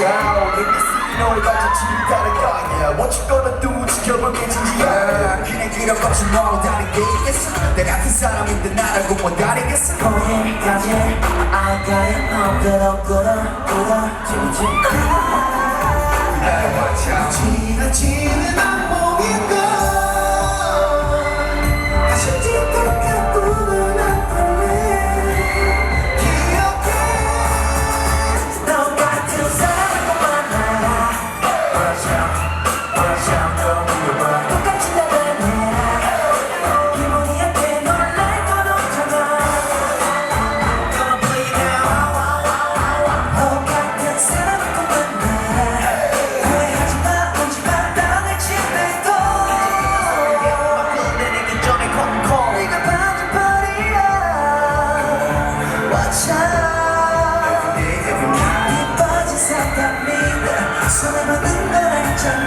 down in the scene 너의 감정치를 따라가냐 What you gonna do 지켜볼게 진지하게 그냥 길 없이 너 다른 게 있겠어 내 같은 사람인데 나라고 못 다르겠어 거기까지 I got it 너 끄덕끄덕 샤워 이 빠진 사람이 손에 맞는 걸 알잖아